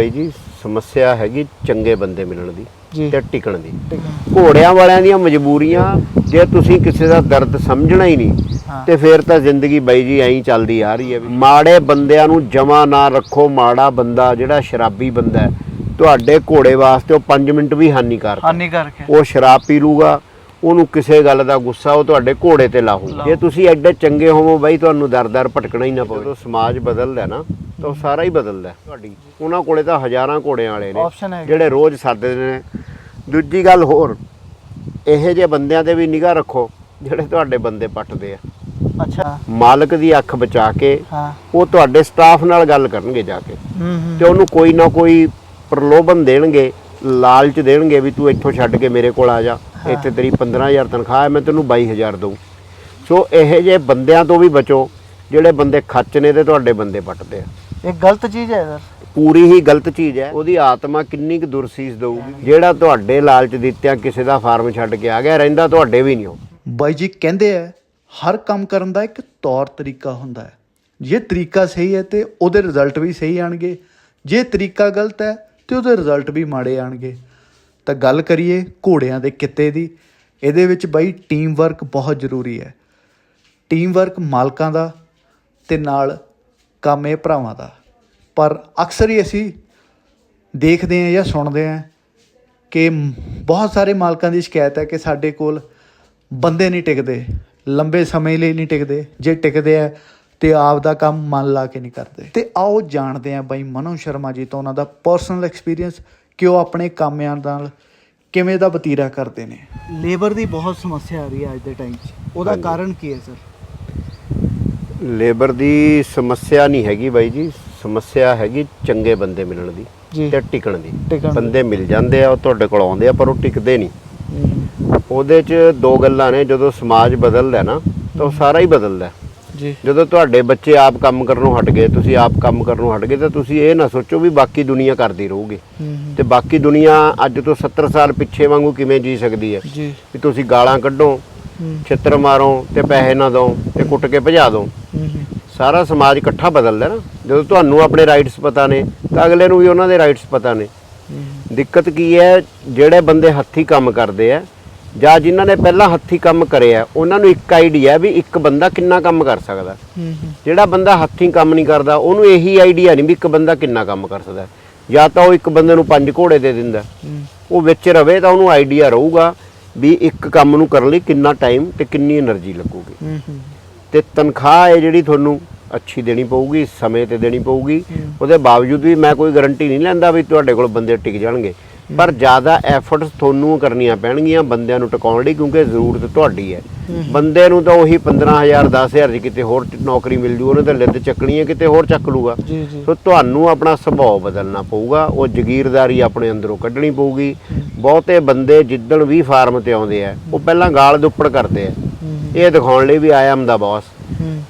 ਭਾਈ ਜੀ ਸਮੱਸਿਆ ਹੈਗੀ ਚੰਗੇ ਬੰਦੇ ਮਿਲਣ ਦੀ ਤੇ ਟਿਕਣ ਦੀ। ਘੋੜਿਆਂ ਵਾਲਿਆਂ ਦੀਆਂ ਮਜਬੂਰੀਆਂ ਜੇ ਤੁਸੀਂ ਕਿਸੇ ਦਾ ਦਰਦ ਸਮਝਣਾ ਹੀ ਨਹੀਂ ਤੇ ਫਿਰ ਤਾਂ ਜ਼ਿੰਦਗੀ ਬਾਈ ਜੀ ਐਂ ਚੱਲਦੀ ਆ ਰਹੀ ਹੈ ਵੀ ਮਾੜੇ ਬੰਦਿਆਂ ਨੂੰ ਜਮਾ ਨਾ ਰੱਖੋ ਮਾੜਾ ਬੰਦਾ ਜਿਹੜਾ ਸ਼ਰਾਬੀ ਬੰਦਾ ਹੈ, ਤੁਹਾਡੇ ਘੋੜੇ ਵਾਸਤੇ ਉਹ 5 ਮਿੰਟ ਵੀ ਹਾਨੀਕਾਰਕ ਹੈ। ਹਾਨੀ ਕਰਕੇ ਉਹ ਸ਼ਰਾਬ ਪੀ ਲੂਗਾ ਉਹਨੂੰ ਕਿਸੇ ਗੱਲ ਦਾ ਗੁੱਸਾ ਉਹ ਤੁਹਾਡੇ ਘੋੜੇ ਤੇ ਲਾਹੂ। ਜੇ ਤੁਸੀਂ ਐਡੇ ਚੰਗੇ ਹੋਵੋ ਬਾਈ ਤੁਹਾਨੂੰ ਦਰ-ਦਰ ਭਟਕਣਾ ਹੀ ਨਾ ਪਵੇ। ਜਦੋਂ ਸਮਾਜ ਬਦਲਦਾ ਨਾ ਤਾਂ ਉਹ ਸਾਰਾ ਹੀ ਬਦਲਦਾ ਤੁਹਾਡੀ ਉਹਨਾਂ ਕੋਲੇ ਤਾਂ ਹਜ਼ਾਰਾਂ ਘੋੜਿਆਂ ਵਾਲੇ ਨੇ ਜਿਹੜੇ ਰੋਜ਼ ਸੱਦਦੇ ਨੇ। ਦੂਜੀ ਗੱਲ ਹੋਰ ਇਹੋ ਜਿਹੇ ਬੰਦਿਆਂ ਤੇ ਵੀ ਨਿਗਾਹ ਰੱਖੋ ਜਿਹੜੇ ਤੁਹਾਡੇ ਬੰਦੇ ਪੱਟਦੇ ਆ। ਅੱਛਾ। ਮਾਲਕ ਦੀ ਅੱਖ ਬਚਾ ਕੇ ਹਾਂ। ਉਹ ਤੁਹਾਡੇ ਸਟਾਫ ਨਾਲ ਗੱਲ ਕਰਨਗੇ ਜਾ ਕੇ। ਹੂੰ ਹੂੰ। ਤੇ ਉਹਨੂੰ ਕੋਈ ਨਾ ਕੋਈ ਪ੍ਰਲੋਭਨ ਦੇਣਗੇ ਲਾਲਚ ਦੇਣਗੇ ਵੀ ਤੂੰ ਇੱਥੋਂ ਛੱਡ ਕੇ ਮੇਰੇ ਕੋਲ ਆ ਜਾ। ਇੱਥੇ ਤੇਰੀ 15000 ਤਨਖਾਹ ਹੈ ਮੈਂ ਤੈਨੂੰ 22000 ਦਊ। ਸੋ ਇਹੋ ਜਿਹੇ ਬੰਦਿਆਂ ਤੋਂ ਵੀ ਬਚੋ ਜਿਹੜੇ ਬੰਦੇ ਖੱਚ ਨੇ ਤੇ ਤੁਹਾਡੇ ਬੰਦੇ ਪੱਟਦੇ ਆ। ਇਹ ਗਲਤ ਚੀਜ਼ ਹੈ ਸਰ। ਪੂਰੀ ਹੀ ਗਲਤ ਚੀਜ਼ ਹੈ। ਉਹਦੀ ਆਤਮਾ ਕਿੰਨੀ ਕੁ ਦੁਰਸੀਸ ਦਊਗੀ। ਜਿਹੜਾ ਤੁਹਾਡੇ ਲਾਲਚ ਦਿੱਤਿਆਂ ਕਿਸੇ ਦਾ ਫਾਰਮ ਛੱਡ ਕੇ ਆ ਗਿਆ ਰਹਿੰਦਾ ਤੁਹਾਡੇ ਵੀ ਨਹੀਂ ਉਹ। ਬਾਈ ਜੀ ਕਹਿੰਦੇ ਆ ਹਰ ਕੰਮ ਕਰਨ ਦਾ ਇੱਕ ਤੌਰ ਤਰੀਕਾ ਹੁੰਦਾ ਹੈ। ਜੇ ਤਰੀਕਾ ਸਹੀ ਹੈ ਤੇ ਉਹਦੇ ਰਿਜ਼ਲਟ ਵੀ ਸਹੀ ਆਣਗੇ। ਜੇ ਤਰੀਕਾ ਗਲਤ ਹੈ ਤੇ ਉਹਦੇ ਰਿਜ਼ਲਟ ਵੀ ਮਾੜੇ ਆਣਗੇ। ਤਾਂ ਗੱਲ ਕਰੀਏ ਘੋੜਿਆਂ ਦੇ ਕਿੱਤੇ ਦੀ, ਇਹਦੇ ਵਿੱਚ ਬਾਈ ਟੀਮ ਵਰਕ ਬਹੁਤ ਜ਼ਰੂਰੀ ਹੈ। ਟੀਮ ਵਰਕ ਮਾਲਕਾਂ ਦਾ ਤੇ ਨਾਲ ਕੰਮ ਇਹ ਭਰਾਵਾਂ ਦਾ। ਪਰ ਅਕਸਰ ਹੀ ਅਸੀਂ ਦੇਖਦੇ ਹਾਂ ਜਾਂ ਸੁਣਦੇ ਹਾਂ ਕਿ ਬਹੁਤ ਸਾਰੇ ਮਾਲਕਾਂ ਦੀ ਸ਼ਿਕਾਇਤ ਹੈ ਕਿ ਸਾਡੇ ਕੋਲ ਬੰਦੇ ਨਹੀਂ ਟਿਕਦੇ, ਲੰਬੇ ਸਮੇਂ ਲਈ ਨਹੀਂ ਟਿਕਦੇ, ਜੇ ਟਿਕਦੇ ਆ ਤੇ ਆਪ ਦਾ ਕੰਮ ਮਨ ਲਾ ਕੇ ਨਹੀਂ ਕਰਦੇ। ਤੇ ਆਓ ਜਾਣਦੇ ਆ ਬਾਈ ਮਨੋ ਸ਼ਰਮਾ ਜੀ ਤੋਂ ਉਹਨਾਂ ਦਾ ਪਰਸਨਲ ਐਕਸਪੀਰੀਅੰਸ ਕਿ ਉਹ ਆਪਣੇ ਕਾਮਿਆਂ ਨਾਲ ਕਿਵੇਂ ਦਾ ਵਤੀਰਾ ਕਰਦੇ ਨੇ? ਲੇਬਰ ਦੀ ਬਹੁਤ ਸਮੱਸਿਆ ਆ ਰਹੀ ਹੈ ਅੱਜ ਦੇ ਟਾਈਮ 'ਚ। ਉਹਦਾ ਹਾਂਜੀ। ਕਾਰਨ ਕੀ ਹੈ ਸਰ? ਲੇਬਰ ਦੀ ਸਮੱਸਿਆ ਨਹੀਂ ਹੈਗੀ ਬਾਈ ਜੀ। ਸਮੱਸਿਆ ਹੈਗੀ ਚੰਗੇ ਬੰਦੇ ਮਿਲਣ ਦੀ ਜੀ। ਤੇ ਟਿਕਣ ਦੀ। ਟਿਕਣ ਦੀ। ਬੰਦੇ ਮਿਲ ਜਾਂਦੇ ਆ ਉਹ ਤੁਹਾਡੇ ਕੋਲ ਆਉਂਦੇ ਆ ਪਰ ਉਹ ਟਿਕਦੇ ਨਹੀਂ। ਉਹਦੇ 'ਚ ਦੋ ਗੱਲਾਂ ਨੇ। ਜਦੋਂ ਸਮਾਜ ਬਦਲਦਾ ਨਾ ਤਾਂ ਉਹ ਸਾਰਾ ਹੀ ਬਦਲਦਾ। ਜੀ। ਜਦੋਂ ਤੁਹਾਡੇ ਬੱਚੇ ਆਪ ਕੰਮ ਕਰਨੋਂ ਹਟ ਗਏ ਤੁਸੀਂ ਆਪ ਕੰਮ ਕਰਨੋਂ ਹਟ ਗਏ ਤਾਂ ਤੁਸੀਂ ਇਹ ਨਾ ਸੋਚੋ ਵੀ ਬਾਕੀ ਦੁਨੀਆ ਕਰਦੀ ਰਹੂਗੀ। ਤੇ ਬਾਕੀ ਦੁਨੀਆ ਅੱਜ ਤੋਂ 70 ਸਾਲ ਪਿੱਛੇ ਵਾਂਗੂ ਕਿਵੇਂ ਜੀ ਸਕਦੀ ਹੈ? ਜੀ। ਵੀ ਤੁਸੀਂ ਗਾਲਾਂ ਕੱਢੋ ਛਿੱਤਰ ਮਾਰੋ ਤੇ ਪੈਸੇ ਨਾ ਦਿਓ ਤੇ ਕੁੱਟ ਕੇ ਭਜਾ ਦਿਓ। ਹੂੰ, ਸਾਰਾ ਸਮਾਜ ਇਕੱਠਾ ਬਦਲਦਾ ਨਾ ਜਦੋਂ ਤੁਹਾਨੂੰ ਆਪਣੇ ਰਾਈਟਸ ਪਤਾ ਨੇ ਤਾਂ ਅਗਲੇ ਨੂੰ ਵੀ ਉਹਨਾਂ ਦੇ ਰਾਈਟਸ ਪਤਾ ਨੇ। ਦਿੱਕਤ ਕੀ ਹੈ ਜਿਹੜੇ ਬੰਦੇ ਹੱਥੀ ਕੰਮ ਕਰਦੇ ਆ ਜਾਂ ਜਿਨ੍ਹਾਂ ਨੇ ਪਹਿਲਾਂ ਹੱਥੀ ਕੰਮ ਕਰਿਆ ਉਹਨਾਂ ਨੂੰ ਇੱਕ ਆਈਡੀਆ ਵੀ ਇੱਕ ਬੰਦਾ ਕਿੰਨਾ ਕੰਮ ਕਰ ਸਕਦਾ। ਜਿਹੜਾ ਬੰਦਾ ਹੱਥੀ ਕੰਮ ਨਹੀਂ ਕਰਦਾ ਉਹਨੂੰ ਇਹੀ ਆਈਡੀਆ ਨਹੀਂ ਵੀ ਇੱਕ ਬੰਦਾ ਕਿੰਨਾ ਕੰਮ ਕਰ ਸਕਦਾ। ਜਾਂ ਤਾਂ ਉਹ ਇੱਕ ਬੰਦੇ ਨੂੰ ਪੰਜ ਘੋੜੇ ਦੇ ਦਿੰਦਾ। ਉਹ ਵਿੱਚ ਰਵੇ ਤਾਂ ਉਹਨੂੰ ਆਈਡੀਆ ਰਹੂਗਾ ਵੀ ਇੱਕ ਕੰਮ ਨੂੰ ਕਰਨ ਲਈ ਕਿੰਨਾ ਟਾਈਮ ਤੇ ਕਿੰਨੀ એનર્ਜੀ ਲੱਗੂਗੀ। ਤੇ ਤਨਖਾਹ ਹੈ ਜਿਹੜੀ ਤੁਹਾਨੂੰ ਅੱਛੀ ਦੇਣੀ ਪਊਗੀ ਸਮੇਂ ਤੇ ਦੇਣੀ ਪਊਗੀ ਉਹਦੇ ਬਾਵਜੂਦ ਵੀ ਮੈਂ ਕੋਈ ਗਾਰੰਟੀ ਨਹੀਂ ਲੈਂਦਾ ਵੀ ਤੁਹਾਡੇ ਕੋਲ ਬੰਦੇ ਟਿਕ ਜਾਣਗੇ। ਪਰ ਜ਼ਿਆਦਾ ਐਫਰਟਸ ਤੁਹਾਨੂੰ ਕਰਨੀਆਂ ਪੈਣਗੀਆਂ ਬੰਦਿਆਂ ਨੂੰ ਟਿਕਾਉਣ ਲਈ ਕਿਉਂਕਿ ਜ਼ਰੂਰਤ ਤੁਹਾਡੀ ਹੈ। ਬੰਦੇ ਨੂੰ ਤਾਂ ਉਹੀ 15000 10000 ਚ ਕਿਤੇ ਹੋਰ ਨੌਕਰੀ ਮਿਲ ਜੂ ਉਹਨੇ ਤਾਂ ਲਿੱਦ ਚੱਕਣੀ ਹੈ ਕਿਤੇ ਹੋਰ ਚੱਕ ਲੂਗਾ। ਜੀ ਜੀ। ਸੋ ਤੁਹਾਨੂੰ ਆਪਣਾ ਸੁਭਾਅ ਬਦਲਣਾ ਪਊਗਾ ਉਹ ਜ਼ਗੀਰਦਾਰੀ ਆਪਣੇ ਅੰਦਰੋਂ ਕੱਢਣੀ ਪਊਗੀ। ਬਹੁਤੇ ਬੰਦੇ ਜਿੱਦਣ ਵੀ ਫਾਰਮ ਤੇ ਆਉਂਦੇ ਆ ਉਹ ਪਹਿਲਾਂ ਗਾਲ ਦੁੱਪੜ ਕਰਦੇ ਆ। ਇਹ ਦਿਖਾਉਣ ਲਈ ਵੀ ਆਈ ਐਮ ਦਾ ਬੌਸ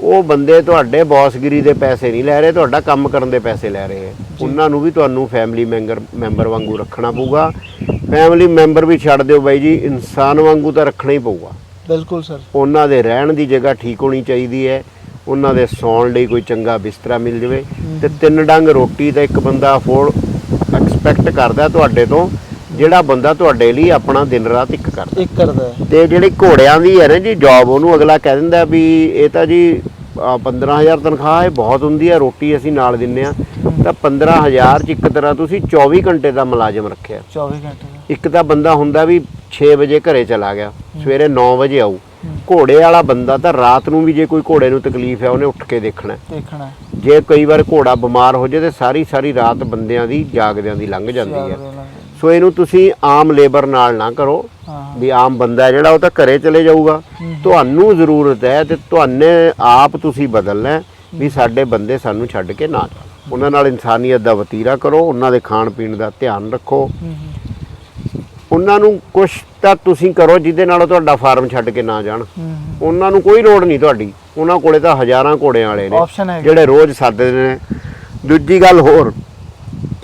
ਉਹ ਬੰਦੇ ਤੁਹਾਡੇ ਬੌਸਗਿਰੀ ਦੇ ਪੈਸੇ ਨਹੀਂ ਲੈ ਰਹੇ ਤੁਹਾਡਾ ਕੰਮ ਕਰਨ ਦੇ ਪੈਸੇ ਲੈ ਰਹੇ ਹੈ ਉਹਨਾਂ ਨੂੰ ਵੀ ਤੁਹਾਨੂੰ ਫੈਮਿਲੀ ਮੈਂਬਰ ਮੈਂਬਰ ਵਾਂਗੂ ਰੱਖਣਾ ਪਊਗਾ। ਫੈਮਿਲੀ ਮੈਂਬਰ ਵੀ ਛੱਡ ਦਿਓ ਬਾਈ ਜੀ ਇਨਸਾਨ ਵਾਂਗੂ ਤਾਂ ਰੱਖਣਾ ਹੀ ਪਊਗਾ। ਬਿਲਕੁਲ ਸਰ। ਉਹਨਾਂ ਦੇ ਰਹਿਣ ਦੀ ਜਗ੍ਹਾ ਠੀਕ ਹੋਣੀ ਚਾਹੀਦੀ ਹੈ। ਉਹਨਾਂ ਦੇ ਸੌਣ ਲਈ ਕੋਈ ਚੰਗਾ ਬਿਸਤਰਾ ਮਿਲ ਜਾਵੇ। ਤੇ ਤਿੰਨ ਡੰਗ ਰੋਟੀ ਤਾਂ ਇੱਕ ਬੰਦਾ ਅਫੋਰਡ ਐਕਸਪੈਕਟ ਕਰਦਾ ਤੁਹਾਡੇ ਤੋਂ ਜਿਹੜਾ ਬੰਦਾ ਤੁਹਾਡੇ ਲਈ ਆਪਣਾ ਦਿਨ ਰਾਤ ਇੱਕ ਕਰਦਾ। ਇੱਕ ਕਰਦਾ ਤੇ ਜਿਹੜੀ ਘੋੜਿਆਂ ਦੀ ਹੈ ਨਾ ਜੀ ਜੌਬ ਉਹਨੂੰ ਅਗਲਾ ਕਹਿ ਦਿੰਦਾ ਵੀ ਇਹ ਤਾਂ ਜੀ ਅਹ 15000 ਤਨਖਾਹ ਹੈ ਬਹੁਤ ਹੁੰਦੀ ਹੈ ਰੋਟੀ ਅਸੀਂ ਨਾਲ ਦਿੰਨੇ ਆ ਤਾਂ 15000 ਚ ਇੱਕ ਤਰ੍ਹਾਂ ਤੁਸੀਂ 24 ਘੰਟੇ ਦਾ ਮੁਲਾਜ਼ਮ ਰੱਖਿਆ। 24 ਘੰਟੇ ਦਾ। ਇੱਕ ਤਾਂ ਬੰਦਾ ਹੁੰਦਾ ਵੀ 6 ਵਜੇ ਘਰੇ ਚਲਾ ਗਿਆ ਸਵੇਰੇ 9 ਵਜੇ ਆਊ। ਘੋੜੇ ਵਾਲਾ ਬੰਦਾ ਤਾਂ ਰਾਤ ਨੂੰ ਵੀ ਜੇ ਕੋਈ ਘੋੜੇ ਨੂੰ ਤਕਲੀਫ ਹੈ ਉਹਨੇ ਉੱਠ ਕੇ ਦੇਖਣਾ ਹੈ। ਦੇਖਣਾ ਹੈ। ਜੇ ਕਈ ਵਾਰ ਘੋੜਾ ਬਿਮਾਰ ਹੋ ਜਾਏ ਤੇ ਸਾਰੀ ਸਾਰੀ ਰਾਤ ਬੰਦਿਆਂ ਦੀ ਜਾਗਦਿਆਂ ਦੀ ਲੰਘ ਜਾਂਦੀ ਹੈ। ਸੋ ਇਹਨੂੰ ਤੁਸੀਂ ਆਮ ਲੇਬਰ ਨਾਲ ਨਾ ਕਰੋ ਹਾਂ। ਵੀ ਆਮ ਬੰਦਾ ਹੈ ਜਿਹੜਾ ਉਹ ਤਾਂ ਘਰੇ ਚਲੇ ਜਾਊਗਾ। ਤੁਹਾਨੂੰ ਜ਼ਰੂਰਤ ਹੈ ਤੇ ਤੁਹਾਨੇ ਆਪ ਤੁਸੀਂ ਬਦਲਣਾ ਹੈ ਵੀ ਸਾਡੇ ਬੰਦੇ ਸਾਨੂੰ ਛੱਡ ਕੇ ਨਾ ਜਾਣ। ਉਹਨਾਂ ਨਾਲ ਇਨਸਾਨੀਅਤ ਦਾ ਵਤੀਰਾ ਕਰੋ ਉਹਨਾਂ ਦੇ ਖਾਣ ਪੀਣ ਦਾ ਧਿਆਨ ਰੱਖੋ। ਉਹਨਾਂ ਨੂੰ ਕੁਛ ਤਾਂ ਤੁਸੀਂ ਕਰੋ ਜਿਹਦੇ ਨਾਲ ਤੁਹਾਡਾ ਫਾਰਮ ਛੱਡ ਕੇ ਨਾ ਜਾਣ। ਉਹਨਾਂ ਨੂੰ ਕੋਈ ਲੋੜ ਨਹੀਂ ਤੁਹਾਡੀ। ਉਹਨਾਂ ਕੋਲੇ ਤਾਂ ਹਜ਼ਾਰਾਂ ਘੋੜਿਆਂ ਵਾਲੇ ਨੇ। ਜਿਹੜੇ ਰੋਜ਼ ਸੱਦਦੇ ਨੇ। ਦੂਜੀ ਗੱਲ ਹੋਰ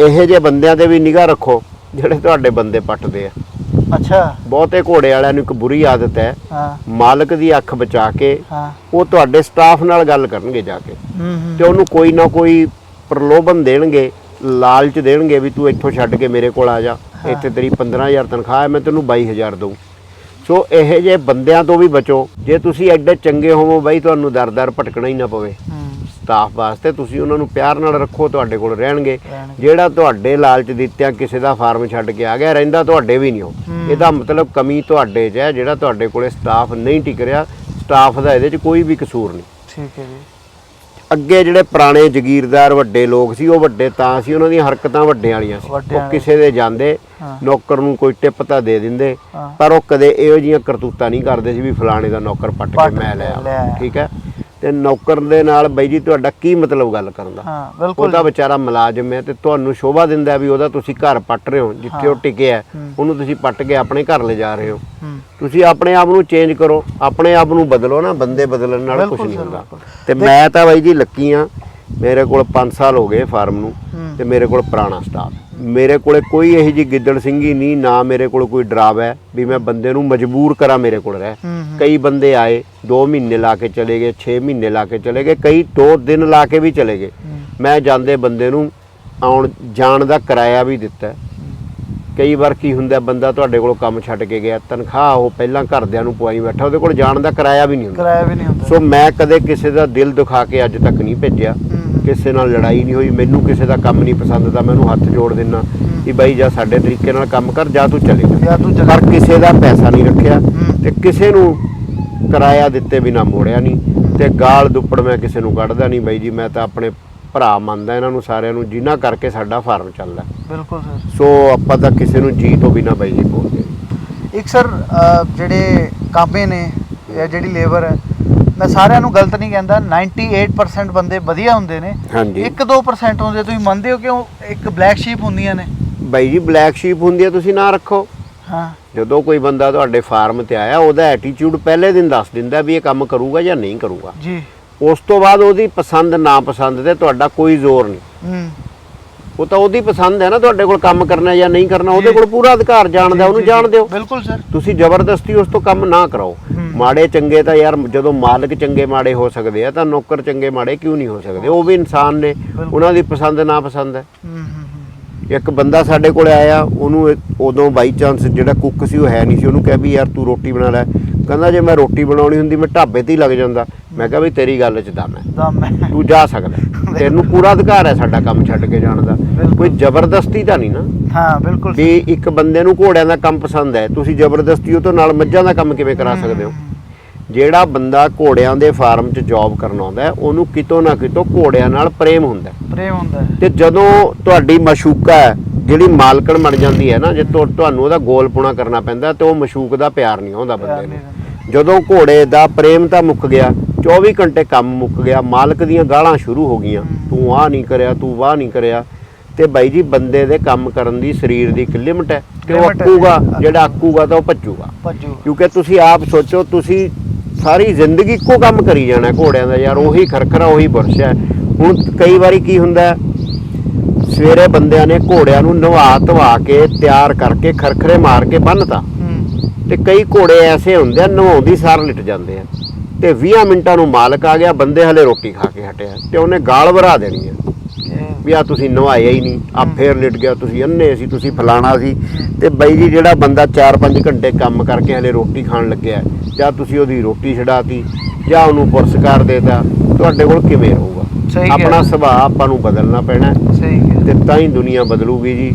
ਇਹੋ ਜਿਹੇ ਬੰਦਿਆਂ ਤੇ ਵੀ ਨਿਗਾਹ ਰੱਖੋ ਜਿਹੜੇ ਤੁਹਾਡੇ ਬੰਦੇ ਪੱਟਦੇ ਆ। ਅੱਛਾ। ਬਹੁਤੇ ਘੋੜੇ ਵਾਲਿਆਂ ਨੂੰ ਇੱਕ ਬੁਰੀ ਆਦਤ ਹੈ। ਹਾਂ। ਮਾਲਕ ਦੀ ਅੱਖ ਬਚਾ ਕੇ ਹਾਂ। ਉਹ ਤੁਹਾਡੇ ਸਟਾਫ ਨਾਲ ਗੱਲ ਕਰਨਗੇ ਜਾ ਕੇ। ਹੂੰ ਹੂੰ। ਤੇ ਉਹਨੂੰ ਕੋਈ ਨਾ ਕੋਈ ਪ੍ਰਲੋਭਨ ਦੇਣਗੇ ਲਾਲਚ ਦੇਣਗੇ ਵੀ ਤੂੰ ਇੱਥੋਂ ਛੱਡ ਕੇ ਮੇਰੇ ਕੋਲ ਆ ਜਾ। ਇੱਥੇ ਤੇਰੀ 15000 ਤਨਖਾਹ ਹੈ ਮੈਂ ਤੈਨੂੰ 22000 ਦਊਂ। ਸੋ ਇਹੋ ਜਿਹੇ ਬੰਦਿਆਂ ਤੋਂ ਵੀ ਬਚੋ ਜੇ ਤੁਸੀਂ ਐਡੇ ਚੰਗੇ ਹੋਵੋ ਬਾਈ ਤੁਹਾਨੂੰ ਦਰ-ਦਰ ਭਟਕਣਾ ਹੀ ਨਾ ਪਵੇ। ਸਟਾਫ ਵਾਸਤੇ ਤੁਸੀਂ ਉਹਨਾਂ ਨੂੰ ਪਿਆਰ ਨਾਲ ਰੱਖੋ ਤੁਹਾਡੇ ਕੋਲ ਰਹਿਣਗੇ। ਜਿਹੜਾ ਤੁਹਾਡੇ ਲਾਲਚ ਦਿੱਤਿਆਂ ਕਿਸੇ ਦਾ ਫਾਰਮ ਛੱਡ ਕੇ ਆ ਗਿਆ ਰਹਿੰਦਾ ਤੁਹਾਡੇ ਵੀ ਨਹੀਂ ਹੋ ਹੂੰ। ਇਹਦਾ ਮਤਲਬ ਕਮੀ ਤੁਹਾਡੇ 'ਚ ਹੈ ਜਿਹੜਾ ਤੁਹਾਡੇ ਕੋਲੇ ਸਟਾਫ ਨਹੀਂ ਟਿਕ ਰਿਹਾ। ਸਟਾਫ ਦਾ ਇਹਦੇ 'ਚ ਕੋਈ ਵੀ ਕਸੂਰ ਨਹੀਂ। ਠੀਕ ਹੈ ਜੀ। ਅੱਗੇ ਜਿਹੜੇ ਪੁਰਾਣੇ ਜ਼ਗੀਰਦਾਰ ਵੱਡੇ ਲੋਕ ਸੀ ਉਹ ਵੱਡੇ ਤਾਂ ਸੀ ਉਹਨਾਂ ਦੀਆਂ ਹਰਕਤਾਂ ਵੱਡਿਆਂ ਵਾਲੀਆਂ ਸੀ ਉਹ ਕਿਸੇ ਦੇ ਜਾਂਦੇ। ਨੌਕਰ ਨੂੰ ਕੋਈ ਟਿਪ ਤਾਂ ਦੇ ਦਿੰਦੇ। ਪਰ ਉਹ ਕਦੇ ਇਹੋ ਜਿਹੀਆਂ ਕਰਤੂਤਾਂ ਨਹੀਂ ਕਰਦੇ ਸੀ ਵੀ ਫਲਾਣੇ ਦਾ ਨੌਕਰ ਪੱਟ ਕੇ ਮੈਂ ਲਿਆ। ਠੀਕ ਹੈ ਤੇ ਨੌਕਰ ਦੇ ਨਾਲ ਬਾਈ ਜੀ ਤੁਹਾਡਾ ਕੀ ਮਤਲਬ ਗੱਲ ਕਰਨ ਦਾ? ਹਾਂ ਬਿਲਕੁਲ ਤਾਂ ਵਿਚਾਰਾ ਮੁਲਾਜ਼ਮ ਹੈ ਤੇ ਤੁਹਾਨੂੰ ਸ਼ੋਭਾ ਦਿੰਦਾ ਵੀ ਉਹਦਾ ਤੁਸੀਂ ਘਰ ਪੱਟ ਰਹੇ ਹੋ ਜਿੱਥੇ ਉਹ ਟਿਕਿਆ। ਉਹਨੂੰ ਤੁਸੀਂ ਪੱਟ ਕੇ ਆਪਣੇ ਘਰ ਲੈ ਜਾ ਰਹੇ ਹੋ। ਤੁਸੀਂ ਆਪਣੇ ਆਪ ਨੂੰ ਚੇਂਜ ਕਰੋ ਆਪਣੇ ਆਪ ਨੂੰ ਬਦਲੋ ਨਾ ਬੰਦੇ ਬਦਲਣ ਨਾਲ ਕੁਝ ਨਹੀਂ ਹੁੰਦਾ। ਤੇ ਮੈਂ ਤਾਂ ਬਾਈ ਜੀ ਲੱਕੀ ਆ ਮੇਰੇ ਕੋਲ 5 ਸਾਲ ਹੋ ਗਏ ਫਾਰਮ ਨੂੰ। ਤੇ ਮੇਰੇ ਕੋਲ ਪੁਰਾਣਾ ਸਟਾਫ ਮੇਰੇ ਕੋਲੇ ਕੋਈ ਇਹੋ ਜੀ ਗਿੱਦੜ ਸਿੰਘੀ ਨਹੀਂ ਨਾ ਮੇਰੇ ਕੋਲ ਕੋਈ ਡਰਾਵ ਹੈ ਵੀ ਮੈਂ ਬੰਦੇ ਨੂੰ ਮਜਬੂਰ ਕਰਾਂ ਮੇਰੇ ਕੋਲ ਰਹਿ ਕਈ ਬੰਦੇ ਆਏ 2 ਮਹੀਨੇ ਲਾ ਕੇ ਚਲੇ ਗਏ 6 ਮਹੀਨੇ ਲਾ ਕੇ ਚਲੇ ਗਏ ਕਈ 2 ਦਿਨ ਲਾ ਕੇ ਵੀ ਚਲੇ ਗਏ। ਮੈਂ ਜਾਂਦੇ ਬੰਦੇ ਨੂੰ ਆਉਣ ਜਾਣ ਦਾ ਕਿਰਾਇਆ ਵੀ ਦਿੱਤਾ। ਕਈ ਵਾਰ ਕੀ ਹੁੰਦਾ ਬੰਦਾ ਤੁਹਾਡੇ ਕੋਲੋਂ ਕੰਮ ਛੱਡ ਕੇ ਗਿਆ ਤਨਖਾਹ ਉਹ ਪਹਿਲਾਂ ਘਰਦਿਆਂ ਨੂੰ ਪਵਾਈ ਬੈਠਾ ਉਹਦੇ ਕੋਲ ਜਾਣ ਦਾ ਕਿਰਾਇਆ ਵੀ ਨਹੀਂ ਹੁੰਦਾ ਕਿਰਾਇਆ ਵੀ ਨਹੀਂ ਹੁੰਦਾ ਸੋ ਮੈਂ ਕਦੇ ਕਿਸੇ ਦਾ ਦਿਲ ਦੁਖਾ ਕੇ ਅੱਜ ਤੱਕ ਨਹੀਂ ਭੇਜਿਆ। ਕਿਸੇ ਨਾਲ ਲੜਾਈ ਨਹੀਂ ਹੋਈ ਮੈਨੂੰ ਕਿਸੇ ਦਾ ਕੰਮ ਨਹੀਂ ਪਸੰਦ ਤਾਂ ਮੈਨੂੰ ਹੱਥ ਜੋੜ ਦਿੰਨਾ ਕਿ ਬਾਈ ਜਾਂ ਸਾਡੇ ਤਰੀਕੇ ਨਾਲ ਕੰਮ ਕਰ ਜਾਂ ਤੂੰ ਚਲੇ ਜਾ। ਜਾਂ ਤੂੰ ਚੱਲ ਪਰ ਕਿਸੇ ਦਾ ਪੈਸਾ ਨਹੀਂ ਰੱਖਿਆ। ਤੇ ਕਿਸੇ ਨੂੰ ਕਿਰਾਇਆ ਦਿੱਤੇ ਬਿਨਾ ਮੋੜਿਆ ਨਹੀਂ ਤੇ ਗਾਲ ਦੁੱਪੜ ਮੈਂ ਕਿਸੇ ਨੂੰ ਕੱਢਦਾ ਨਹੀਂ ਬਾਈ ਜੀ ਮੈਂ ਤਾਂ ਆਪਣੇ ਭਰਾ ਮੰਨਦਾ ਇਹਨਾਂ ਨੂੰ ਸਾਰਿਆਂ ਨੂੰ ਜਿਨ੍ਹਾਂ ਕਰਕੇ ਸਾਡਾ ਫਾਰਮ ਚੱਲਦਾ। ਬਿਲਕੁਲ ਸਰ। ਸੋ ਆਪਾਂ ਤਾਂ ਕਿਸੇ ਨੂੰ ਜੀ ਤੋਂ ਬਿਨਾ ਬਾਈ ਜੀ ਬੋਲਦੇ। ਇੱਕ ਸਰ ਜਿਹੜੇ ਕਾਮੇ ਨੇ ਜਾਂ ਜਿਹੜੀ ਲੇਬਰ ਹੈ ਮੈਂ ਸਾਰਿਆਂ ਨੂੰ ਗਲਤ ਨਹੀਂ ਕਹਿੰਦਾ 98% ਬੰਦੇ ਵਧੀਆ ਹੁੰਦੇ ਨੇ। ਹਾਂਜੀ। 1-2% ਹੁੰਦੇ ਤੁਸੀਂ ਮੰਨਦੇ ਹੋ ਕਿ ਉਹ ਇੱਕ ਬਲੈਕ ਸ਼ੀਪ ਹੁੰਦੀਆਂ ਨੇ। ਬਾਈ ਜੀ ਬਲੈਕ ਸ਼ੀਪ ਹੁੰਦੀ ਹੈ ਤੁਸੀਂ ਨਾ ਰੱਖੋ। ਹਾਂ। ਜਦੋਂ ਕੋਈ ਬੰਦਾ ਤੁਹਾਡੇ ਫਾਰਮ ਤੇ ਆਇਆ ਉਹਦਾ ਐਟੀਟਿਊਡ ਪਹਿਲੇ ਦਿਨ ਦੱਸ ਦਿੰਦਾ ਵੀ ਇਹ ਕੰਮ ਕਰੂਗਾ ਜਾਂ ਨਹੀਂ ਕਰੂਗਾ। ਜੀ। ਉਸ ਤੋਂ ਬਾਅਦ ਉਹਦੀ ਪਸੰਦ ਨਾ ਪਸੰਦ ਤੇ ਤੁਹਾਡਾ ਕੋਈ ਜ਼ੋਰ ਨਹੀਂ। ਹੂੰ। ਉਹ ਤਾਂ ਉਹਦੀ ਪਸੰਦ ਹੈ ਨਾ ਤੁਹਾਡੇ ਕੋਲ ਕੰਮ ਕਰਨਾ ਜਾਂ ਨਹੀਂ ਕਰਨਾ ਉਹਦੇ। ਕੋਲ ਪੂਰਾ ਅਧਿਕਾਰ ਜਾਣਦਾ ਉਹਨੂੰ ਜਾਣ ਦਿਓ ਬਿਲਕੁਲ ਸਰ। ਤੁਸੀਂ ਜ਼ਬਰਦਸਤੀ ਉਸ ਤੋਂ ਕੰਮ ਨਾ ਕਰਾਓ। ਮਾੜੇ ਚੰਗੇ ਤਾਂ ਯਾਰ ਜਦੋਂ ਮਾਲਕ ਚੰਗੇ ਮਾੜੇ ਹੋ ਸਕਦੇ ਆ ਤਾਂ ਨੌਕਰ ਚੰਗੇ ਮਾੜੇ ਕਿਉਂ ਨਹੀਂ ਹੋ ਸਕਦੇ? ਉਹ ਵੀ ਇਨਸਾਨ ਨੇ ਉਹਨਾਂ ਦੀ ਪਸੰਦ ਨਾ ਪਸੰਦ ਹੈ। ਇੱਕ ਬੰਦਾ ਸਾਡੇ ਕੋਲ ਆਇਆ ਉਹਨੂੰ ਉਦੋਂ ਬਾਈ ਚਾਂਸ ਜਿਹੜਾ ਕੁੱਕ ਸੀ ਉਹ ਹੈ ਨਹੀਂ ਸੀ ਉਹਨੂੰ ਕਿਹਾ ਵੀ ਯਾਰ ਤੂੰ ਰੋਟੀ ਬਣਾ ਲੈ। ਕਹਿੰਦਾ ਜੇ ਮੈਂ ਰੋਟੀ ਬਣਾਉਣੀ ਹੁੰਦੀ ਮੈਂ ਢਾਬੇ ਤੇ ਹੀ ਲੱਗ ਜਾਂਦਾ। ਮੈਂ ਕਿਹਾ ਵੀ ਤੇਰੀ ਗੱਲ 'ਚ ਦਮ ਹੈ। ਦਮ ਹੈ। ਤੂੰ ਜਾ ਸਕਦਾ। ਤੈਨੂੰ ਪੂਰਾ ਅਧਿਕਾਰ ਹੈ ਸਾਡਾ ਕੰਮ ਛੱਡ ਕੇ ਜਾਣ ਦਾ। ਕੋਈ ਜ਼ਬਰਦਸਤੀ ਤਾਂ ਨਹੀਂ ਨਾ? ਹਾਂ ਬਿਲਕੁਲ ਵੀ ਇੱਕ ਬੰਦੇ ਨੂੰ ਘੋੜਿਆਂ ਦਾ ਕੰਮ ਪਸੰਦ ਹੈ। ਤੁਸੀਂ ਜ਼ਬਰਦਸਤੀ ਉਹ ਤੋਂ ਨਾਲ ਮੱਝਾਂ ਦਾ ਕੰਮ ਕਿਵੇਂ ਕਰਾ ਸਕਦੇ ਹੋ? ਜਿਹੜਾ ਬੰਦਾ ਘੋੜਿਆਂ ਦੇ ਫਾਰਮ 'ਚ ਜੌਬ ਕਰਨ ਆਉਂਦਾ ਉਹਨੂੰ ਕਿਤੋਂ ਨਾ ਕਿਤੋਂ ਘੋੜਿਆਂ ਨਾਲ ਪ੍ਰੇਮ ਹੁੰਦਾ। ਪ੍ਰੇਮ ਹੁੰਦਾ ਤੇ ਜਦੋਂ ਤੁਹਾਡੀ ਮਸ਼ੂਕਾ ਜਿਹੜੀ ਮਾਲਕਣ ਬਣ ਜਾਂਦੀ ਹੈ ਨਾ ਜੇ ਤੁਹਾ- ਤੁਹਾਨੂੰ ਉਹਦਾ ਗੋਲ ਪੁਣਾ ਕਰਨਾ ਪੈਂਦਾ ਤੇ ਉਹ ਮਸ਼ੂਕ ਦਾ ਪਿਆਰ ਨਹੀਂ ਆਉਂਦਾ ਬੰਦੇ ਨੂੰ। ਜਦੋਂ ਘੋੜੇ ਦਾ ਪ੍ਰੇਮ ਤਾਂ ਮੁੱਕ ਗਿਆ 24 ਘੰਟੇ ਕੰਮ ਮੁੱਕ ਗਿਆ ਮਾਲਕ ਦੀਆਂ ਗਾਲਾਂ ਸ਼ੁਰੂ ਹੋ ਗਈਆਂ ਤੂੰ ਆਹ ਨਹੀਂ ਕਰਿਆ ਤੂੰ ਵਾਹ ਨਹੀਂ ਕਰਿਆ ਤੇ ਬਾਈ ਜੀ ਬੰਦੇ ਦੇ ਕੰਮ ਕਰਨ ਦੀ ਸਰੀਰ ਦੀ ਇੱਕ ਲਿਮਟ ਹੈ ਕਿ ਉਹ। ਅੱਕੂਗਾ ਜਿਹੜਾ ਅੱਕੂਗਾ ਤਾਂ ਉਹ ਭੱਜੂਗਾ। ਭੱਜੂ ਕਿਉਂਕਿ ਤੁਸੀਂ ਆਪ ਸੋਚੋ ਤੁਸੀਂ ਸਾਰੀ ਜ਼ਿੰਦਗੀ ਇੱਕੋ ਕੰਮ ਕਰੀ ਜਾਣਾ ਘੋੜਿਆਂ ਦਾ ਯਾਰ ਉਹੀ ਖਰਖਰਾ ਉਹੀ ਬੁਰਸ਼ ਹੁਣ ਕਈ ਵਾਰੀ ਕੀ ਹੁੰਦਾ ਸਵੇਰੇ ਬੰਦਿਆਂ ਨੇ ਘੋੜਿਆਂ ਨੂੰ ਨਵਾ ਧਵਾ ਕੇ ਤਿਆਰ ਕਰਕੇ ਖਰਖਰੇ ਮਾਰ ਕੇ ਬੰਨਤਾ। ਤੇ ਕਈ ਘੋੜੇ ਐਸੇ ਹੁੰਦੇ ਆ ਨਵਾਉਂਦੀ ਸਾਰ ਲਿਟ ਜਾਂਦੇ ਆ। ਤੇ 20 ਮਿੰਟਾਂ ਨੂੰ ਮਾਲਕ ਆ ਗਿਆ ਬੰਦੇ ਹਲੇ ਰੋਟੀ ਖਾ ਕੇ ਹਟਿਆ। ਤੇ ਉਹਨੇ ਗਾਲ ਭਰਾ ਦੇਣੀ ਆ। ਵੀ ਆ ਤੁਸੀਂ ਨਵਾਇਆ ਹੀ ਨਹੀਂ ਆ ਫੇਰ ਲਿਟ ਗਿਆ ਤੁਸੀਂ ਅੰਨੇ ਸੀ ਤੁਸੀਂ ਫਲਾਣਾ ਸੀ। ਤੇ ਬਾਈ ਜੀ ਜਿਹੜਾ ਬੰਦਾ 4-5 ਘੰਟੇ ਕੰਮ ਕਰਕੇ ਹਲੇ ਰੋਟੀ ਖਾਣ ਲੱਗਿਆ ਜਾਂ ਤੁਸੀਂ ਉਹਦੀ ਰੋਟੀ ਛਡਾਤੀ ਜਾਂ ਉਹਨੂੰ ਪੁਰਸਕਾਰ ਦੇਤਾ ਤੁਹਾਡੇ ਕੋਲ ਕਿਵੇਂ ਰਹੂਗਾ? ਆਪਣਾ। ਸੁਭਾਅ ਆਪਾਂ ਨੂੰ ਬਦਲਣਾ ਪੈਣਾ। ਸਹੀ ਹੈ ਤੇ ਤਾਂ ਹੀ ਦੁਨੀਆ ਬਦਲੂਗੀ ਜੀ।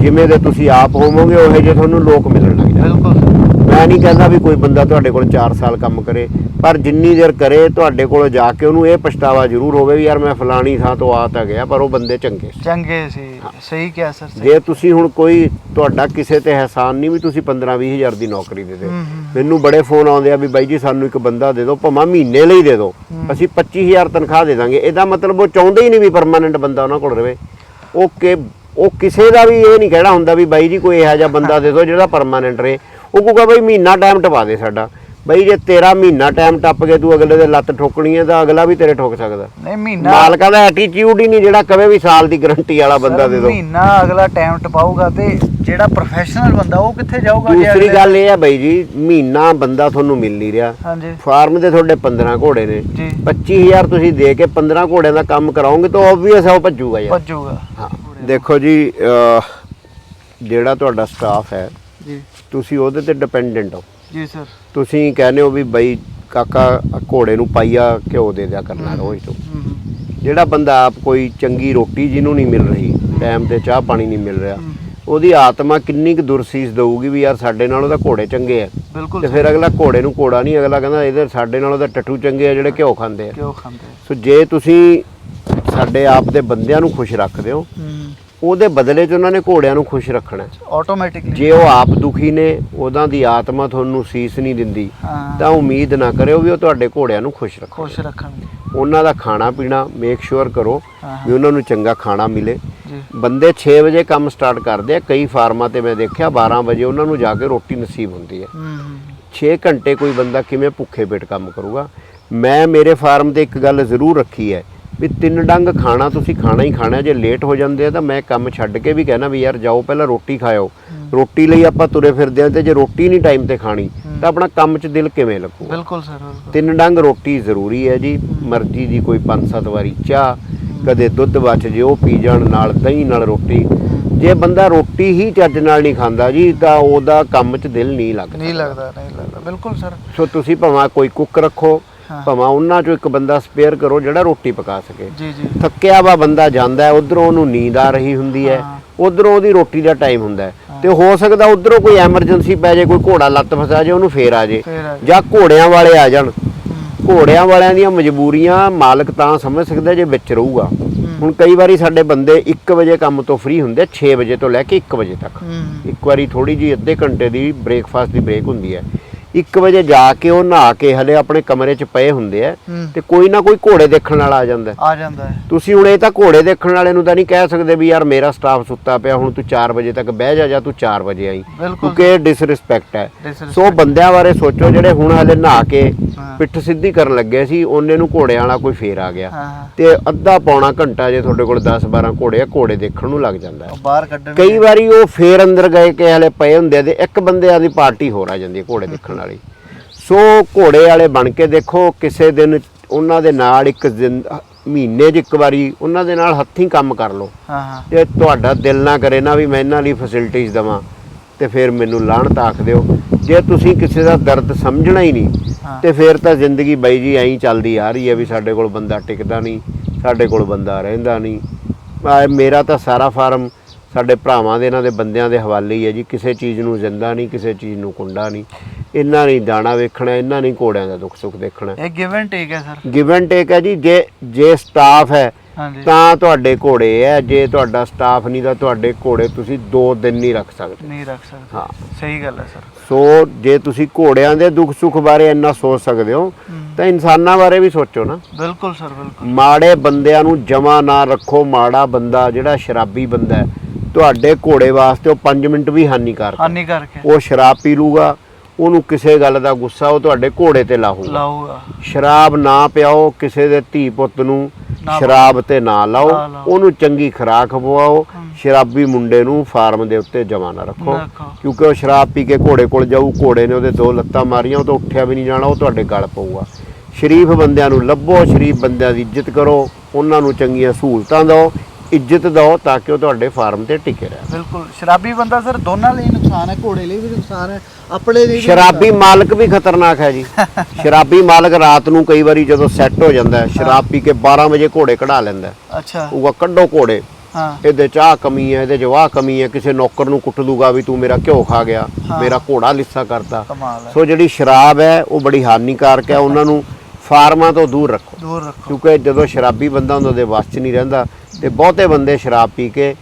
ਜਿਵੇਂ ਦੇ ਤੁਸੀਂ ਆਪ ਹੋਵੋਗੇ ਉਹੇ ਜੇ ਤੁਹਾਨੂੰ ਲੋਕ ਮਿਲਣ ਲੱਗ ਜਾਣਗੇ। ਬਿਲਕੁਲ। ਮੈਂ ਨਹੀਂ ਕਹਿੰਦਾ ਵੀ ਕੋਈ ਬੰਦਾ ਤੁਹਾਡੇ ਕੋਲ 4 ਸਾਲ ਕੰਮ ਕਰੇ ਪਰ ਜਿੰਨੀ ਦੇਰ ਕਰੇ ਤੁਹਾਡੇ ਕੋਲ ਜਾ ਕੇ ਉਹਨੂੰ ਇਹ ਪਛਤਾਵਾ ਜ਼ਰੂਰ ਹੋਵੇ ਵੀ ਯਾਰ ਮੈਂ ਫਲਾਣੀ ਥਾਂ ਤੋਂ ਆ ਤਾਂ ਗਿਆ ਪਰ ਉਹ ਬੰਦੇ ਚੰਗੇ ਸੀ। ਚੰਗੇ ਸੀ। ਸਹੀ ਕਿਹਾ ਸਰ। ਜੇ ਤੁਸੀਂ ਹੁਣ ਕੋਈ ਤੁਹਾਡਾ ਕਿਸੇ ਤੇ ਅਹਿਸਾਨ ਨਹੀਂ ਵੀ ਤੁਸੀਂ 15 20 ਹਜ਼ਾਰ ਦੀ ਨੌਕਰੀ ਦੇ ਹੂੰ। ਮੈਨੂੰ ਬੜੇ ਫੋਨ ਆਉਂਦੇ ਆ ਵੀ ਬਾਈ ਜੀ ਸਾਨੂੰ ਇੱਕ ਬੰਦਾ ਦੇ ਦਿਓ ਭਾਵੇਂ ਮਹੀਨੇ ਲਈ ਦੇ ਦਿਓ। ਅਸੀਂ 25000 ਤਨਖਾਹ ਦੇ ਦਾਂਗੇ। ਇਹਦਾ ਮਤਲਬ ਉਹ ਚਾਹੁੰਦੇ ਹੀ ਨਹੀਂ ਵੀ ਪਰਮਾਨੈਂਟ ਬੰਦਾ ਉਹਨਾਂ ਕੋਲ ਰਵੇ। ਉਹ ਕਿ ਉਹ ਕਿਸੇ ਦਾ ਵੀ ਇਹ ਨਹੀਂ ਕਹਿਣਾ ਹੁੰਦਾ ਵੀ ਬਾਈ ਜੀ ਕੋਈ ਇਹੋ ਜਿਹਾ ਬੰਦਾ ਦੇ ਦਿਓ ਜਿਹੜਾ ਪਰਮਾਨੈਂਟ ਰਹੇ। ਉਹ ਕਹੂਗਾ ਬਾਈ ਮਹੀਨਾ ਟਾਈਮ ਟਪਾ ਦੇ ਸਾਡਾ। ਬਾਈ ਜੇ ਤੇਰਾ ਮਹੀਨਾ ਟਾਈਮ ਟੱਪ ਕੇ ਤੂੰ ਅਗਲੇ ਦੇ ਲੱਤ ਠੋਕਣੀ ਹੈ ਤਾਂ ਅਗਲਾ ਵੀ ਤੇਰੇ ਠੋਕ ਸਕਦਾ। ਨਹੀਂ ਮਹੀਨਾ ਮਾਲਕਾਂ ਦਾ ਐਟੀਟਿਊਡ ਹੀ ਨਹੀਂ ਜਿਹੜਾ ਕਵੇ ਵੀ ਸਾਲ ਦੀ ਗਰੰਟੀ ਵਾਲਾ ਬੰਦਾ ਦੇ ਦਿਓ। ਮਹੀਨਾ ਅਗਲਾ ਟਾਈਮ ਟਪਾਊਗਾ ਤੇ ਜਿਹੜਾ ਪ੍ਰੋਫੈਸ਼ਨਲ ਬੰਦਾ ਉਹ ਕਿੱਥੇ ਜਾਊਗਾ ਜੇ ਦੂਸਰੀ ਗੱਲ ਇਹ ਹੈ ਬਾਈ ਜੀ ਮਹੀਨਾ ਬੰਦਾ ਤੁਹਾਨੂੰ ਮਿਲ ਨਹੀਂ ਰਿਹਾ। ਹਾਂਜੀ। ਫਾਰਮ ਦੇ ਤੁਹਾਡੇ 15 ਘੋੜੇ ਨੇ। ਜੀ। 25000 ਤੁਸੀਂ ਦੇ ਕੇ 15 ਘੋੜਿਆਂ ਦਾ ਕੰਮ ਕਰਾਓਗੇ ਤਾਂ ਆਬਵੀਅਸ ਹੈ ਉਹ ਭੱਜੂਗਾ ਯਾਰ। ਭੱਜੂਗਾ। ਹਾਂ ਦੇਖੋ ਜੀ ਜਿਹੜਾ ਤੁਹਾਡਾ ਸਟਾਫ ਹੈ ਤੁਸੀਂ ਉਹਦੇ ਤੇ ਡਿਪੈਂਡੈਂਟ ਹੋ। ਜੀ ਸਰ ਤੁਸੀਂ ਕਹਿੰਦੇ ਹੋ ਵੀ ਬਈ ਕਾਕਾ ਆਹ ਘੋੜੇ ਨੂੰ ਪਾਈਆ ਘਿਓ ਦੇ ਦਿਆ ਕਰਨਾ ਰੋਜ਼ ਤੋਂ। ਜਿਹੜਾ ਬੰਦਾ ਆਪ ਕੋਈ ਚੰਗੀ ਰੋਟੀ ਜਿਹਨੂੰ ਨਹੀਂ ਮਿਲ ਰਹੀ ਟਾਈਮ ਤੇ ਚਾਹ ਪਾਣੀ ਨਹੀਂ ਮਿਲ ਰਿਹਾ। ਉਹਦੀ ਆਤਮਾ ਕਿੰਨੀ ਕੁ ਦੁਰਸੀਸ ਦਊਗੀ ਵੀ ਯਾਰ ਸਾਡੇ ਨਾਲੋਂ ਤਾਂ ਘੋੜੇ ਚੰਗੇ ਆ। ਬਿਲਕੁਲ ਤੇ ਫਿਰ ਅਗਲਾ ਘੋੜੇ ਨੂੰ ਘੋੜਾ ਨਹੀਂ ਅਗਲਾ ਕਹਿੰਦਾ ਇਹਦੇ ਸਾਡੇ ਨਾਲੋਂ ਤਾਂ ਟੱਟੂ ਚੰਗੇ ਆ ਜਿਹੜੇ ਘਿਓ ਖਾਂਦੇ ਆ। ਕਿਉਂ ਖਾਂਦੇ ਸੋ ਜੇ ਤੁਸੀਂ ਸਾਡੇ ਆਪ ਦੇ ਬੰਦਿਆਂ ਨੂੰ ਖੁਸ਼ ਰੱਖਦੇ ਹੂੰ ਉਹਦੇ ਬਦਲੇ 'ਚ ਉਹਨਾਂ ਨੇ ਘੋੜਿਆਂ ਨੂੰ ਖੁਸ਼ ਰੱਖਣਾ। ਆਟੋਮੈਟਿਕਲੀ ਜੇ ਉਹ ਆਪ ਦੁਖੀ ਨੇ ਉਹਨਾਂ ਦੀ ਆਤਮਾ ਤੁਹਾਨੂੰ ਸੀਸ ਨਹੀਂ ਦਿੰਦੀ ਤਾਂ ਉਮੀਦ ਨਾ ਕਰਿਓ ਵੀ ਉਹ ਤੁਹਾਡੇ ਘੋੜਿਆਂ ਨੂੰ ਖੁਸ਼ ਰੱਖੋ ਖੁਸ਼ ਰੱਖਣਗੇ। ਉਹਨਾਂ ਦਾ ਖਾਣਾ ਪੀਣਾ ਮੇਕ ਸ਼ੋਰ ਕਰੋ ਵੀ ਉਹਨਾਂ ਨੂੰ ਚੰਗਾ ਖਾਣਾ ਮਿਲੇ। ਬੰਦੇ 6 ਵਜੇ ਕੰਮ ਸਟਾਰਟ ਕਰਦੇ ਆ ਕਈ ਫਾਰਮਾਂ ਤੇ ਮੈਂ ਦੇਖਿਆ 12 ਵਜੇ ਉਹਨਾਂ ਨੂੰ ਜਾ ਕੇ ਰੋਟੀ ਨਸੀਬ ਹੁੰਦੀ ਹੂੰ। 6 ਘੰਟੇ ਕੋਈ ਬੰਦਾ ਕਿਵੇਂ ਭੁੱਖੇ ਪੇਟ ਕੰਮ ਕਰੂਗਾ? ਮੈਂ ਮੇਰੇ ਫਾਰਮ ਤੇ ਇੱਕ ਗੱਲ ਜ਼ਰੂਰ ਰੱਖੀ ਹੈ ਵੀ ਤਿੰਨ ਡੰਗ ਖਾਣਾ ਤੁਸੀਂ ਖਾਣਾ ਹੀ ਖਾਣਾ ਜੇ ਲੇਟ ਹੋ ਜਾਂਦੇ ਆ ਤਾਂ ਮੈਂ ਕੰਮ ਛੱਡ ਕੇ ਵੀ ਕਹਿਣਾ ਵੀ ਯਾਰ ਜਾਓ ਪਹਿਲਾਂ ਰੋਟੀ ਖਾਓ ਰੋਟੀ ਲਈ ਆਪਾਂ ਤੁਰੇ ਫਿਰਦੇ ਆ ਤੇ ਜੇ ਰੋਟੀ ਨਹੀਂ ਟਾਈਮ ਤੇ ਖਾਣੀ ਤਾਂ ਆਪਣਾ ਕੰਮ 'ਚ ਦਿਲ ਕਿਵੇਂ ਲੱਗੂਗਾ ਬਿਲਕੁਲ ਸਰ ਤਿੰਨ ਡੰਗ ਰੋਟੀ ਜ਼ਰੂਰੀ ਹੈ ਜੀ ਮਰਜ਼ੀ ਦੀ ਕੋਈ ਪੰਜ ਸੱਤ ਵਾਰੀ ਚਾਹ ਕਦੇ ਦੁੱਧ ਬਚ ਜੇ ਉਹ ਪੀ ਜਾਣ ਨਾਲ ਦਹੀਂ ਨਾਲ ਰੋਟੀ। ਜੇ ਬੰਦਾ ਰੋਟੀ ਹੀ ਚੱਜ ਨਾਲ ਨਹੀਂ ਖਾਂਦਾ ਜੀ ਤਾਂ ਉਹਦਾ ਕੰਮ 'ਚ ਦਿਲ ਨਹੀਂ ਲੱਗਦਾ। ਨਹੀਂ ਲੱਗਦਾ ਨਹੀਂ ਲੱਗਦਾ। ਬਿਲਕੁਲ ਸਰ। ਸੋ ਤੁਸੀਂ ਭਾਵੇਂ ਕੋਈ ਕੁੱਕ ਰੱਖੋ। ਭਾਵੇਂ ਉਹਨਾਂ 'ਚੋਂ ਇੱਕ ਬੰਦਾ ਸਪੇਅਰ ਕਰੋ ਜਿਹੜਾ ਰੋਟੀ ਪਕਾ ਸਕੇ। ਜੀ ਜੀ। ਥੱਕਿਆ ਵਾ ਬੰਦਾ ਜਾਂਦਾ ਉਧਰੋਂ ਉਹਨੂੰ ਨੀਂਦ ਆ ਰਹੀ ਹੁੰਦੀ ਹੈ। ਉਧਰੋਂ ਉਹਦੀ ਰੋਟੀ ਦਾ ਟਾਈਮ ਹੁੰਦਾ ਤੇ ਹੋ ਸਕਦਾ ਉਧਰੋਂ ਕੋਈ ਐਮਰਜੈਂਸੀ ਪੈ ਜੇ ਕੋਈ ਘੋੜਾ ਲੱਤ ਫਸਾ ਜੇ ਉਹਨੂੰ ਫੇਰ ਆ ਜੇ ਫੇਰ ਆ ਜਾਂ ਘੋੜਿਆਂ ਵਾਲੇ ਆ ਜਾਣ। ਘੋੜਿਆਂ ਵਾਲਿਆਂ ਦੀਆਂ ਮਜਬੂਰੀਆਂ ਮਾਲਕ ਤਾਂ ਸਮਝ ਸਕਦਾ ਜੇ ਵਿੱਚ ਰਹੂਗਾ। ਹੁਣ ਕਈ ਵਾਰੀ ਸਾਡੇ ਬੰਦੇ 1 ਵਜੇ ਕੰਮ ਤੋਂ ਫ੍ਰੀ ਹੁੰਦੇ ਆ 6 ਵਜੇ ਤੋਂ ਲੈ ਕੇ 1 ਵਜੇ ਤੱਕ। ਇੱਕ ਵਾਰੀ ਥੋੜੀ ਜੀ ਅੱਧੇ ਘੰਟੇ ਦੀ ਬ੍ਰੇਕਫਾਸਟ ਦੀ ਬ੍ਰੇਕ ਹੁੰਦੀ ਹੈ। 1 ਵਜੇ ਜਾ ਕੇ ਉਹ ਨਹਾ ਕੇ ਹਲੇ ਆਪਣੇ ਕਮਰੇ 'ਚ ਪਏ ਹੁੰਦੇ ਆ ਹੂੰ। ਤੇ ਕੋਈ ਨਾ ਕੋਈ ਘੋੜੇ ਦੇਖਣ ਵਾਲਾ ਆ ਜਾਂਦਾ ਹੈ। ਆ ਜਾਂਦਾ ਹੈ। ਤੁਸੀਂ ਹੁਣ ਇਹ ਤਾਂ ਘੋੜੇ ਦੇਖਣ ਵਾਲੇ ਨੂੰ ਤਾਂ ਨਹੀਂ ਕਹਿ ਸਕਦੇ ਵੀ ਯਾਰ ਮੇਰਾ ਸਟਾਫ ਸੁੱਤਾ ਪਿਆ ਹੁਣ ਤੂੰ 4 ਵਜੇ ਤੱਕ ਬਹਿ ਜਾ ਜਾਂ ਤੂੰ 4 ਵਜੇ ਆਈ। ਬਿਲਕੁਲ। ਕਿਉਂਕਿ ਇਹ ਡਿਸਰਿਸਪੈਕਟ ਹੈ। Disrespect। ਸੋ ਬੰਦਿਆਂ ਬਾਰੇ ਸੋਚੋ ਜਿਹੜੇ ਹੁਣ ਹਲੇ ਨਹਾ ਕੇ ਹਾਂ। ਪਿੱਠ ਸਿੱਧੀ ਕਰਨ ਲੱਗੇ ਸੀ ਉਹਨੇ ਨੂੰ ਘੋੜਿਆਂ ਵਾਲਾ ਕੋਈ ਫੇਰ ਆ ਗਿਆ। ਹਾਂ। ਤੇ ਅੱਧਾ ਪੌਣਾ ਘੰਟਾ ਜੇ ਤੁਹਾਡੇ ਕੋਲ 10 12 ਘੋੜੇ ਆ ਘੋੜੇ ਦੇਖਣ ਨੂੰ ਲੱਗ ਜਾਂਦਾ ਹੈ। ਉਹ ਬਾਹਰ ਕੱਢਣ ਕਈ ਵਾਰੀ ਉਹ ਫੇਰ ਅੰਦਰ ਗਏ ਕਿ ਹਲੇ ਪਏ ਹੁੰਦੇ ਆ ਤੇ ਇੱਕ ਬੰਦਿਆਂ ਦੀ ਪਾਰਟੀ ਹੋਰ ਆ ਜਾਂਦੀ ਹੈ ਘੋੜੇ ਦੇਖਣ ਵਾਲੀ ਸੋ ਘੋੜੇ ਵਾਲੇ ਬਣ ਕੇ ਦੇਖੋ ਕਿਸੇ ਦਿਨ ਉਹਨਾਂ ਦੇ ਨਾਲ ਇੱਕ ਮਹੀਨੇ 'ਚ ਇੱਕ ਵਾਰੀ ਉਹਨਾਂ ਦੇ ਨਾਲ ਹੱਥੀਂ ਕੰਮ ਕਰ ਲਓ। ਹਾਂ ਹਾਂ। ਜੇ ਤੁਹਾਡਾ ਦਿਲ ਨਾ ਕਰੇ ਨਾ ਵੀ ਮੈਂ ਇਹਨਾਂ ਲਈ ਫੈਸਿਲਿਟੀਆਂ ਦਵਾਂ ਤੇ ਫਿਰ ਮੈਨੂੰ ਲਾਹਣ ਤਾਕ ਦਿਓ। ਜੇ ਤੁਸੀਂ ਕਿਸੇ ਦਾ ਦਰਦ ਸਮਝਣਾ ਹੀ ਨਹੀਂ। ਤੇ ਫਿਰ ਤਾਂ ਜ਼ਿੰਦਗੀ ਬਾਈ ਜੀ ਐਂ ਚੱਲਦੀ ਆ ਰਹੀ ਹੈ ਵੀ ਸਾਡੇ ਕੋਲ ਬੰਦਾ ਟਿਕਦਾ ਨਹੀਂ ਸਾਡੇ ਕੋਲ ਬੰਦਾ ਰਹਿੰਦਾ ਨਹੀਂ। ਆ ਮੇਰਾ ਤਾਂ ਸਾਰਾ ਫਾਰਮ ਸਾਡੇ ਭਰਾਵਾਂ ਦੇ ਇਹਨਾਂ ਦੇ ਬੰਦਿਆਂ ਦੇ ਹਵਾਲੇ ਹੀ ਹੈ ਜੀ। ਕਿਸੇ ਚੀਜ਼ ਨੂੰ ਜ਼ਿੰਦਾ ਨਹੀਂ ਕਿਸੇ ਚੀਜ਼ ਨੂੰ ਕੁੰਡਾ ਨਹੀਂ। ਇਹਨਾਂ ਨਹੀਂ ਦਾਣਾ ਵੇਖਣਾ ਇਹਨਾਂ ਨਹੀਂ ਘੋੜਿਆਂ ਦਾ ਦੁੱਖ ਸੁੱਖ ਦੇਖਣਾ। ਇਹ ਗਿਵ ਐਂਡ ਟੇਕ ਹੈ ਸਰ ਗਿਵ ਐਂਡ ਟੇਕ ਹੈ ਜੀ ਜੇ ਜੇ ਸਟਾਫ ਹੈ ਹਾਂਜੀ। ਤਾਂ ਤੁਹਾਡੇ ਘੋੜੇ ਹੈ ਜੇ ਤੁਹਾਡਾ ਸਟਾਫ ਨਹੀਂ ਤਾਂ ਤੁਹਾਡੇ ਘੋੜੇ ਤੁਸੀਂ 2 ਦਿਨ ਨਹੀਂ ਰੱਖ ਸਕਦੇ। ਨਹੀਂ ਰੱਖ ਸਕਦੇ। ਹਾਂ। ਸਹੀ ਗੱਲ ਹੈ ਸਰ ਸੋ ਜੇ ਤੁਸੀਂ ਘੋੜਿਆਂ ਦੇ ਦੁੱਖ ਸੁੱਖ ਬਾਰੇ ਇੰਨਾ ਸੋਚ ਸਕਦੇ ਹੋ ਤਾਂ ਇਨਸਾਨਾਂ ਬਾਰੇ ਵੀ ਸੋਚੋ ਨਾ। ਬਿਲਕੁਲ ਸਰ ਬਿਲਕੁਲ। ਮਾੜੇ ਬੰਦਿਆਂ ਨੂੰ ਜਮਾ ਨਾ ਰੱਖੋ ਮਾੜਾ ਬੰਦਾ ਜਿਹੜਾ ਸ਼ਰਾਬੀ ਬੰਦਾ ਹੈ ਤੁਹਾਡੇ ਘੋੜੇ ਵਾਸਤੇ ਉਹ 5 ਮਿੰਟ ਵੀ ਹਾਨੀਕਾਰਕ ਹੈ। ਹਾਨੀ ਕਰਕੇ ਉਹ ਸ਼ਰਾਬ ਪੀ ਲੂਗਾ ਉਹਨੂੰ ਕਿਸੇ ਗੱਲ ਦਾ ਗੁੱਸਾ ਉਹ ਤੁਹਾਡੇ ਘੋੜੇ ਤੇ ਲਾਹੂਗਾ। ਲਾਊਗਾ। ਸ਼ਰਾਬ ਨਾ ਪਿਆਓ ਕਿਸੇ ਦੇ ਧੀ ਪੁੱਤ ਨੂੰ ਸ਼ਰਾਬ ਤੇ ਨਾ ਲਾਓ। ਉਹਨੂੰ ਚੰਗੀ ਖੁਰਾਕ ਖਵਾਓ ਸ਼ਰਾਬੀ ਮੁੰਡੇ ਨੂੰ ਫਾਰਮ ਦੇ ਉੱਤੇ ਜਮਾ ਨਾ ਰੱਖੋ। ਕਿਉਂਕਿ ਉਹ ਸ਼ਰਾਬ ਪੀ ਕੇ ਘੋੜੇ ਕੋਲ ਜਾਊ ਘੋੜੇ ਨੇ ਉਹਦੇ ਦੋ ਲੱਤਾਂ ਮਾਰੀਆਂ ਉਹ ਤਾਂ ਉੱਠਿਆ ਵੀ ਨਹੀਂ ਜਾਣਾ ਉਹ ਤੁਹਾਡੇ ਗਲ ਪਊਗਾ। ਸ਼ਰੀਫ ਬੰਦਿਆਂ ਨੂੰ ਲੱਭੋ ਸ਼ਰੀਫ ਬੰਦਿਆਂ ਦੀ ਇੱਜ਼ਤ ਕਰੋ ਉਹਨਾਂ ਨੂੰ ਚੰਗੀਆਂ ਸਹੂਲਤਾਂ ਦਿਓ। ਇੱਜ਼ਤ ਦਿਓ ਤਾਂ ਕਿ ਉਹ ਤੁਹਾਡੇ ਫਾਰਮ ਤੇ ਟਿਕੇ ਰਹਿਣ। ਬਿਲਕੁਲ। ਸ਼ਰਾਬੀ ਬੰਦਾ ਸਰ ਦੋਨਾਂ ਲਈ ਨੁਕਸਾਨ ਹੈ ਘੋੜੇ ਲਈ ਵੀ ਨੁਕਸਾਨ ਹੈ ਆਪਣੇ ਲਈ ਵੀ ਸ਼ਰਾਬੀ ਮਾਲਕ ਵੀ ਖਤਰਨਾਕ ਹੈ ਜੀ। ਸ਼ਰਾਬੀ ਮਾਲਕ ਰਾਤ ਨੂੰ ਕਈ ਵਾਰੀ ਜਦੋਂ ਸੈੱਟ ਹੋ ਜਾਂਦਾ ਹੈ ਸ਼ਰਾਬ ਪੀ ਕੇ 12 ਵਜੇ ਘੋੜੇ ਕਢਾ ਲੈਂਦਾ। ਅੱਛਾ। ਉਹ ਕੱਢੋ ਘੋੜੇ। ਹਾਂ। ਇਹਦੇ ਚ ਆਹ ਕਮੀ ਹੈ ਇਹਦੇ ਚ ਵਾਹ ਕਮੀ ਹੈ ਕਿਸੇ ਨੌਕਰ ਨੂੰ ਕੁੱਟ ਦੂਗਾ ਵੀ ਤੂੰ ਮੇਰਾ ਘਿਓ ਖਾ ਗਿਆ। ਮੇਰਾ ਘੋੜਾ ਲਿੱਸਾ ਕਰਤਾ। ਸੋ ਜਿਹੜੀ ਸ਼ਰਾਬ ਹੈ ਉਹ ਬੜੀ ਹਾਨੀਕਾਰਕ ਹੈ। ਉਹਨਾਂ ਨੂੰ ਫਾਰਮਾਂ ਤੋਂ ਦੂਰ ਰੱਖੋ। ਦੂਰ ਰੱਖੋ। ਕਿਉਂਕਿ ਜਦੋਂ ਸ਼ਰਾਬੀ ਬੰਦਾ ਹੁੰਦਾ ਉਹਦੇ ਵੱਸ 'ਚ ਨਹੀਂ ਰਹਿੰਦਾ। ਤੇ ਬਹੁਤੇ ਬੰਦੇ ਸ਼ਰਾਬ ਪੀ ਕੇ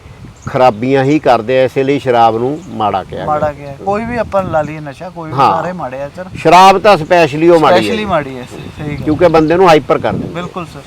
ਖਰਾਬੀਆਂ ਹੀ ਕਰਦੇ ਆ ਇਸੇ ਲਈ ਸ਼ਰਾਬ ਨੂੰ ਮਾੜਾ ਕਿਹਾ ਮਾੜਾ ਗਿਆ ਕੋਈ ਵੀ ਆਪਾਂ ਲਾ ਲਈਏ ਨਸ਼ਾ ਕੋਈ ਵੀ ਹਾਂ। ਸਾਰੇ ਮਾੜੇ ਆ ਸਰ। ਸ਼ਰਾਬ ਤਾਂ ਸਪੈਸ਼ਲੀ ਉਹ ਮਾੜੀ ਸਪੈਸ਼ਲੀ ਹੈ ਮਾੜੀ ਹੈ ਸਹੀ ਗੱਲ ਕਿਉਂਕਿ ਬੰਦੇ ਨੂੰ ਹਾਈਪਰ ਕਰ ਦਿੰਦੀ। ਬਿਲਕੁਲ ਸਰ।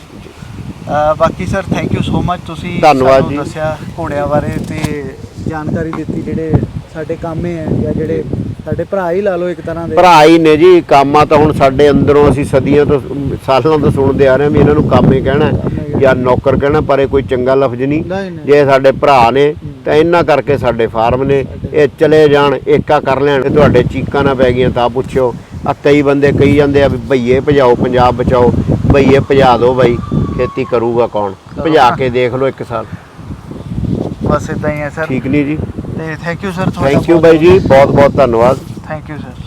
ਅਹ ਬਾਕੀ sir thank you so much ਤੁਸੀਂ ਧੰਨਵਾਦ ਸਾਨੂੰ ਜੀ। ਦੱਸਿਆ ਘੋੜਿਆਂ ਬਾਰੇ ਤੇ ਜਾਣਕਾਰੀ ਦਿੱਤੀ ਜਿਹੜੇ ਸਾਡੇ ਕਾਮੇ ਹੈ ਜਾਂ ਜਿਹੜੇ ਸਾਡੇ ਭਰਾ ਹੀ ਲਾ ਲਓ ਇੱਕ ਤਰ੍ਹਾਂ ਦੇ। ਭਰਾ ਹੀ ਨੇ ਜੀ ਕਾਮਾ ਤਾਂ ਹੁਣ ਸਾਡੇ ਅੰਦਰੋਂ ਅਸੀਂ ਸਦੀਆਂ ਤੋਂ ਸਾਲਾਂ ਤੋਂ ਸੁਣਦੇ ਆ ਰਹੇ ਹਾਂ ਵੀ ਇਹਨਾਂ ਨੂੰ ਕਾਮੇ ਕਹਿਣਾ ਜਾਂ ਨੌਕਰ ਕਹਿਣਾ ਪਰ ਇਹ ਕੋਈ ਚੰਗਾ ਲਫ਼ਜ਼ ਨਹੀਂ। ਨਹੀਂ ਨਹੀਂ। ਜੇ ਸਾਡੇ ਭਰਾ ਨੇ ਤਾਂ ਇਹਨਾਂ ਕਰਕੇ ਸਾਡੇ ਫਾਰਮ ਨੇ। ਇਹ ਚਲੇ ਜਾਣ ਏਕਾ ਕਰ ਲੈਣ। ਤੁਹਾਡੇ ਚੀਕਾਂ ਨਾ ਪੈ ਗਈਆਂ ਤਾਂ ਪੁੱਛਿਓ। ਆ ਕਈ ਬੰਦੇ ਕਹੀ ਜਾਂਦੇ ਆ ਵੀ ਭਈਏ ਭਜਾਓ ਪੰਜਾਬ ਬਚਾਓ। ਭਈਏ ਭਜਾ ਦਿਓ ਬਾਈ ਖੇਤੀ ਕਰੂਗਾ ਕੌਣ? ਭਜਾ ਕੇ ਦੇਖ ਲਓ ਇੱਕ ਸਾਲ। ਬਸ ਇਦਾਂ ਹੀ ਹੈ ਸਰ। ਠੀਕ ਨਹੀਂ ਜੀ। ਤੇ thank you sir thank you bye ਜੀ ਬਹੁਤ। ਬਹੁਤ ਧੰਨਵਾਦ। Thank you sir